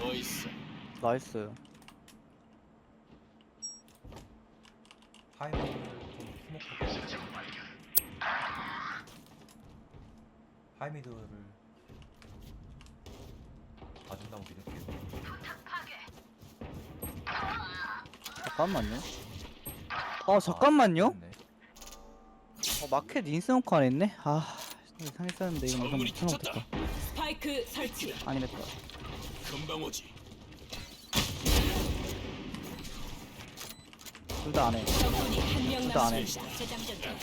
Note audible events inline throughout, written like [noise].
뭐 있어? 나이스 하이브를 좀 스모크 하이미드를 봐준다고 믿을게요 잠깐만요 아 잠깐만요 네. 어, 마켓 인스놓고 안 했네? 아 이상했었는데 이거 무슨 닫혔다. 스파이크 설치. 아니랬다 금방 오지. 둘 다 안 해 적군이 한명 진짜 안 해. 남았습니다. 재장전 중.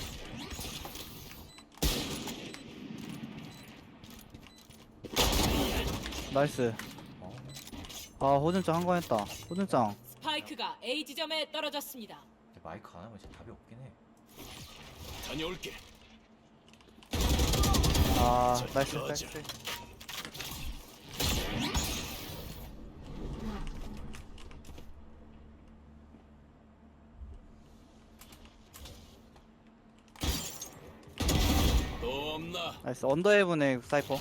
나이스 어, 아 호준짱 한건 했다 호준짱 스파이크가 A 지점에 떨어졌습니다. 근데 마이크 안 하면 진짜 답이 없긴 해 다녀올게. 아 저, 나이스 저, 나이스 저. 또 없 나? 나이스 언더헤븐의 사이퍼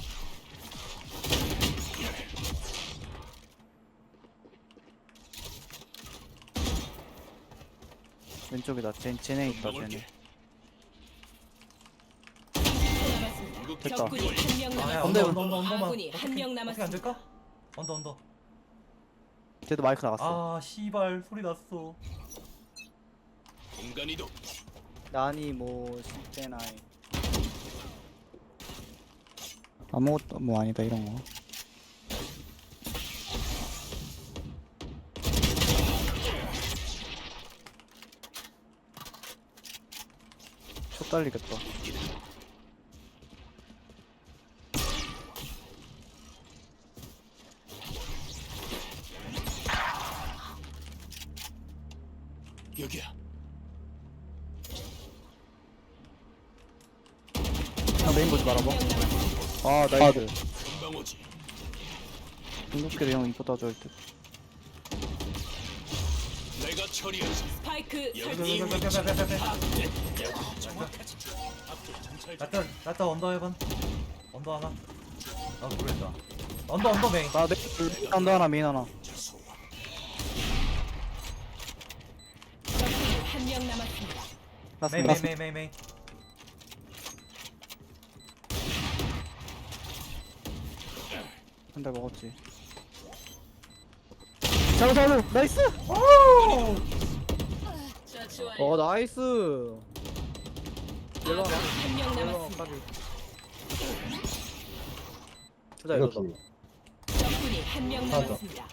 왼쪽이다 쟤, 쟤네 있다 쟤네 됐다. 적군이 한 명 아, 야. 언더, 언더 언더 언더만 아군이 어떻게- 한명 어떻게 안 남았습니다. 될까? 언더 언더 쟤도 마이크 나갔어 아 씨발 소리 났어 공간 이동. 나니 뭐 시제나이 아무것도 뭐 아니다 이런 거초 딸리겠다 여기야. 아 메인 보지 말아봐. 아 나이스. 중국계로 형 이거 따줘야 듯 내가 처리하지. 스파이크 설치. 정확하지. 앞으로 정찰 좀. 나타 나타 언더 해본 언더 하나 아 모르겠다 언더 언더 메인 나 메인 언더 하나 메인 하나 죄송합니다. 적군이 한명 남았습니다. 라스 메인 메인 메인 메인 한대 먹었지. 잡아 잡아 나이스. 어 나이스! 아군이 한명 남았습니다. 주자 이러다 적군이 한 명 맞아. 남았습니다.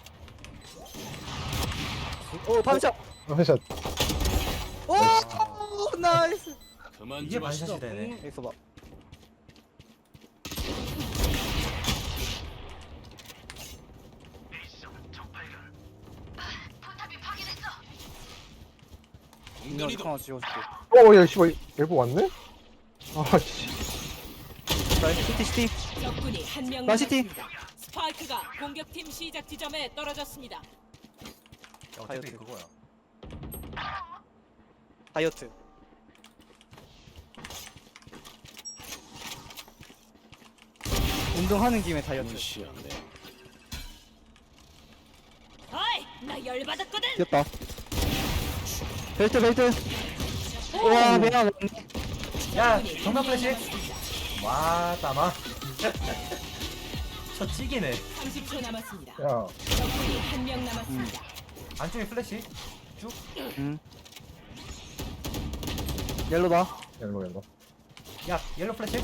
오 반샷! 어, 회샷. 오! 나이스! 이게. 반샷이 되네. 여기서 봐 인형 이동. 하나 지워줄게 어 야 씨발 엘보 왔네? 아 씨 나이스 시티 시티 적군이 한명 나 시티. 스파이크가 공격팀 시작 지점에 떨어졌습니다. 야 어차피 다이어트. 그거야 다이어트 운동하는 김에 다이어트. 어이, 나 열받았거든. 귀엽다 벨트 벨트. 우와 미안 야 정면 플래시. 와 따마. [laughs] 저 찌기네. 30초 남았습니다. 야. 적군이 한 명 남았습니다. 안쪽에 플래시? 응 옐로다 옐로 옐로. 야 옐로 플래시?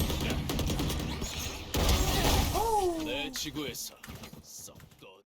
내 지구에서